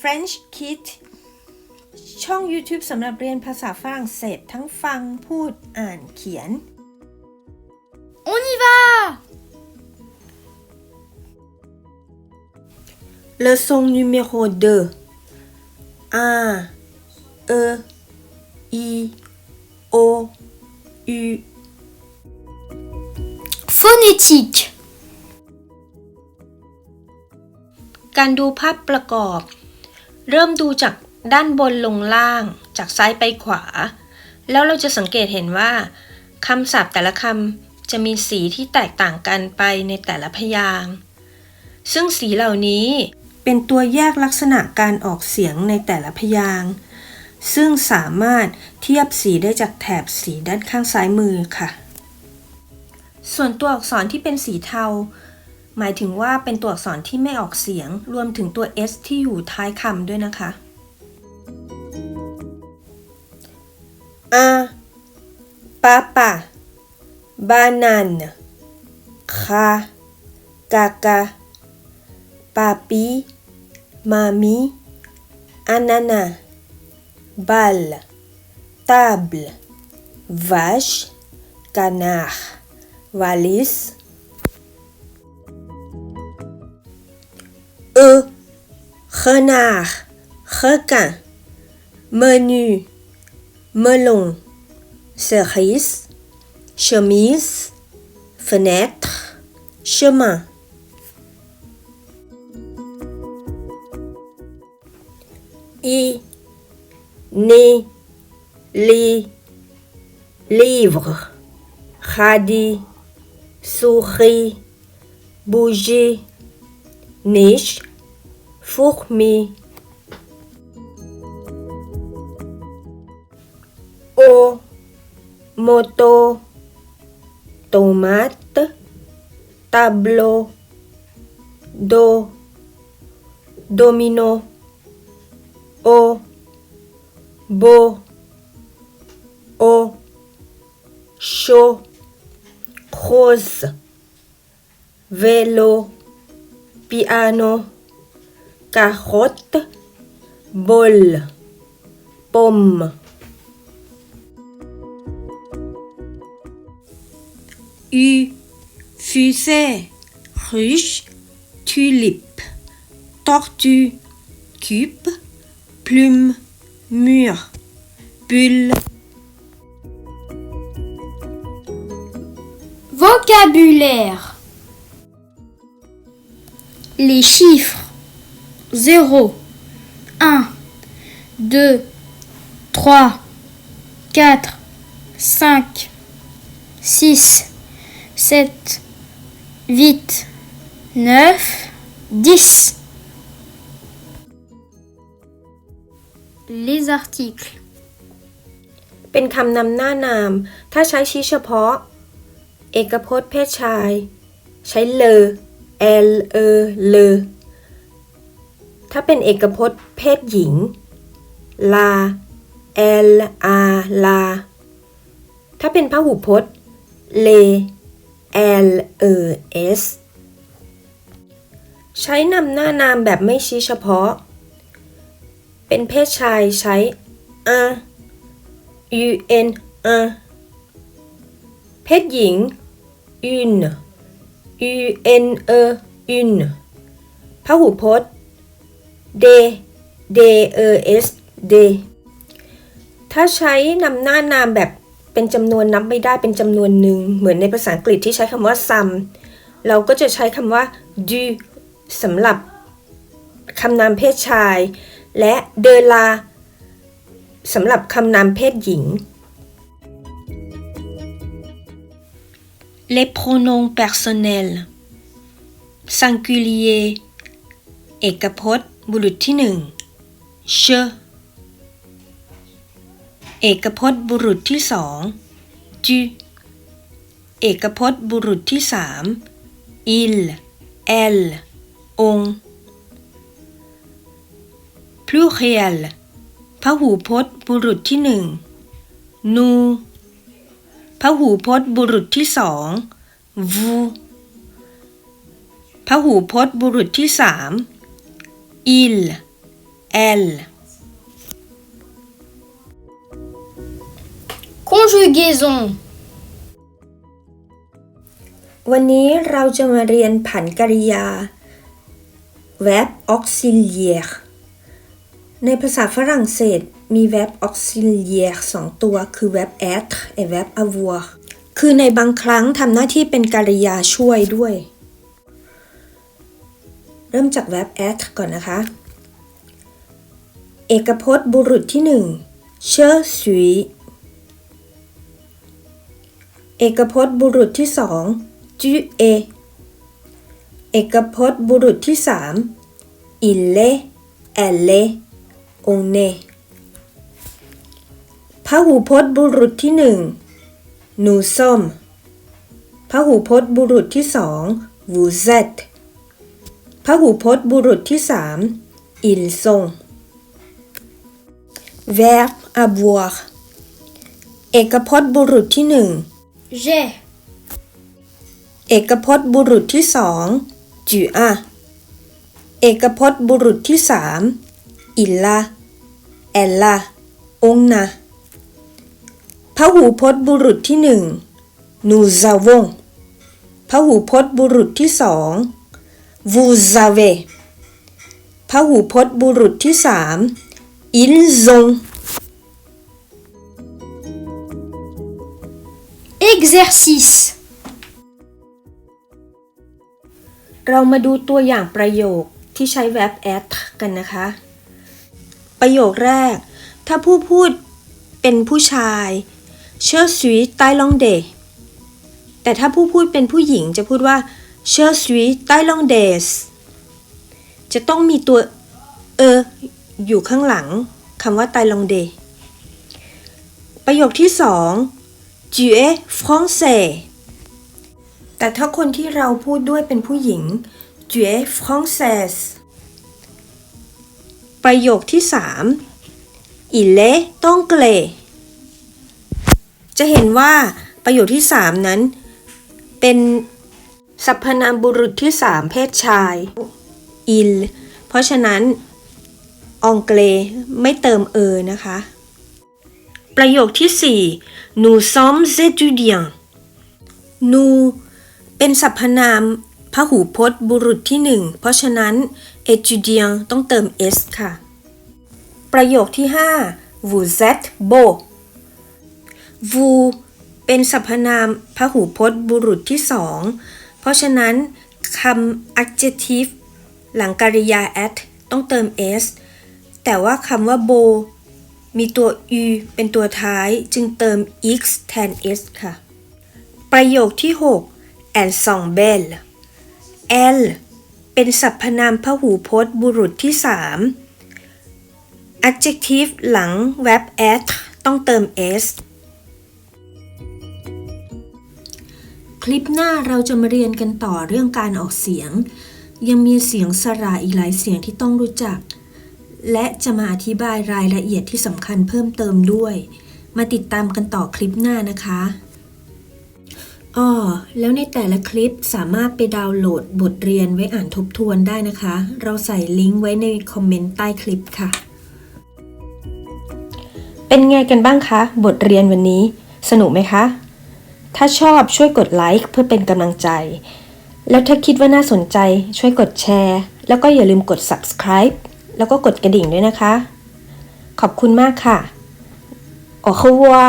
French Kid ช่อง YouTube สำหรับเรียนภาษาฝรั่งเศสทั้งฟังพูดอ่านเขียน On y va Leçon numéro 2 A E I O U Phonétique การดูภาพประกอบ เริ่มดูจากด้านบนลงล่าง จากซ้ายไปขวา แล้วเราจะสังเกตเห็นว่าคำศัพท์แต่ละคำจะมีสีที่แตกต่างกันไปในแต่ละพยางค์ซึ่งสีเหล่านี้เป็นตัวแยกลักษณะการออกเสียงในแต่ละพยางค์ซึ่งสามารถเทียบสีได้จากแถบสีด้านข้างซ้ายมือค่ะ ส่วนตัวอักษรที่เป็นสีเทา หมายถึงว่าเป็นตัวอักษรที่ไม่ออกเสียง รวมถึงตัว s ที่อยู่ท้ายคำด้วยนะคะ a papa banane kha kaka papi mami Anana balle table vache canard valise E, renard, requin, menu, melon, cerise, chemise, fenêtre, chemin. I, né, les, livre, radis, souris, bougie, niche, fourmi. Eau, moto, tomate, tableau, do, domino, o, beau, o, chaud, rose, vélo, piano, carotte, bol, pomme. U, fusée, ruche, tulipe, tortue, cube, plume, mur, bulle. Vocabulaire Les chiffres 0, 1, 2, 3, 4, 5, 6, 7, 8, 9, 10. Les articles เป็นคำนำหน้านาม ถ้าใช้ชี้เฉพาะ เอกพจน์เพศชาย ใช้เลอ l เอเลถ้าเป็นเอกพจน์เพศหญิง ลา l a ลา ถ้าเป็นพหูพจน์ เล l เอ s ใช้นำหน้านามแบบไม่ชี้เฉพาะ เป็นเพศชายใช้ un un un เพศหญิง une une une พหูพจน์ D des D ถ้าใช้นำหน้านามแบบเป็นจำนวนนับไม่ได้เป็นจำนวนหนึ่งเหมือนในภาษาอังกฤษที่ใช้คำว่า some เราก็จะใช้คำว่า du สำหรับคำนามเพศชาย และ de la สำหรับคำนามเพศหญิง Les pronoms personnels singulier เอกพจน์บุรุษที่หนึ่ง je เอกพจน์บุรุษที่สอง tu เอกพจน์บุรุษที่สาม il elle on pluriel พหูพจน์บุรุษที่หนึ่งนู พหูพจน์บุรุษที่สอง vous พหูพจน์บุรุษที่สาม il elle Conjugaison. วันนี้เราจะมาเรียนผันกริยา verb auxiliaire ในภาษาฝรั่งเศส มี verb auxiliaire สองตัว คือ verb être et verb avoir คือในบางครั้งทำหน้าที่เป็นกริยาช่วยด้วย เริ่มจาก verb être ก่อนนะคะ เอกพจน์บุรุษที่หนึ่ง je suis เอกพจน์บุรุษที่สอง tu es เอกพจน์บุรุษที่สาม il est elle est on est พหูพจน์บุรุษที่หนึ่ง nous sommes พหูพจน์บุรุษที่สอง vous êtes พหูพจน์บุรุษที่สาม ils sont verbe avoir เอกพจน์บุรุษที่หนึ่ง J'ai. เอกพจน์บุรุษที่สอง tu as เอกพจน์บุรุษที่สาม il a elle a on a พหูพจน์บุรุษที่หนึ่ง nous avons พหูพจน์บุรุษที่สอง vous avez พหูพจน์บุรุษที่สาม ils ont Exercice. เรามาดูตัวอย่างประโยคที่ใช้ verb at กันนะคะ ประโยคแรก ถ้าผู้พูดเป็นผู้ชาย je suis thaïlandais แต่ถ้าผู้พูดเป็นผู้หญิงจะพูดว่า je suis thaïlandaise จะต้องมีตัวเอออยู่ข้างหลังคำว่า thaïlandais ประโยคที่สอง tu es français แต่ถ้าคนที่เราพูดด้วยเป็นผู้หญิง tu es française ประโยคที่สาม il est anglais จะเห็นว่าประโยคที่สามนั้น เป็นสรรพนามบุรุษที่สามเพศชาย il เพราะฉะนั้น anglais ไม่เติมเออนะคะ ประโยคที่สี่ nous sommes étudiants nous เป็นสรรพนามพหูพจน์บุรุษที่หนึ่งเพราะฉะนั้น étudiant ต้องเติม s ค่ะ ประโยคที่ 5 vous êtes beau vous เป็นสรรพนามพหูพจน์บุรุษที่สอง เพราะฉะนั้นคำ adjective หลังกริยา at ต้องเติม s แต่ว่าคำว่า beau มีตัว u เป็นตัวท้ายจึงเติม x แทน s ค่ะ ประโยคที่6 elles sont belles elle เป็นสรรพนามพหูพจน์บุรุษที่ 3 adjective หลัง verb at ต้องเติม s คลิปหน้าเราจะมาเรียนกันต่อเรื่องการออกเสียง ยังมีเสียงสระอีกหลายเสียงที่ต้องรู้จัก และจะมาอธิบายรายละเอียดที่สำคัญเพิ่มเติมด้วย มาติดตามกันต่อคลิปหน้านะคะอ้อแล้วในแต่ละคลิปสามารถไปดาวน์โหลดบทเรียนไว้อ่านทบทวนได้นะคะ เราใส่ลิงก์ไว้ในคอมเมนต์ใต้คลิปค่ะ เป็นไงกันบ้างคะ บทเรียนวันนี้ สนุกไหมคะ ถ้าชอบช่วยกดไลค์เพื่อเป็นกำลังใจ แล้วถ้าคิดว่าน่าสนใจช่วยกดแชร์ แล้วก็อย่าลืมกด subscribe แล้วก็กดกระดิ่งด้วยนะคะ ขอบคุณมากค่ะ au revoir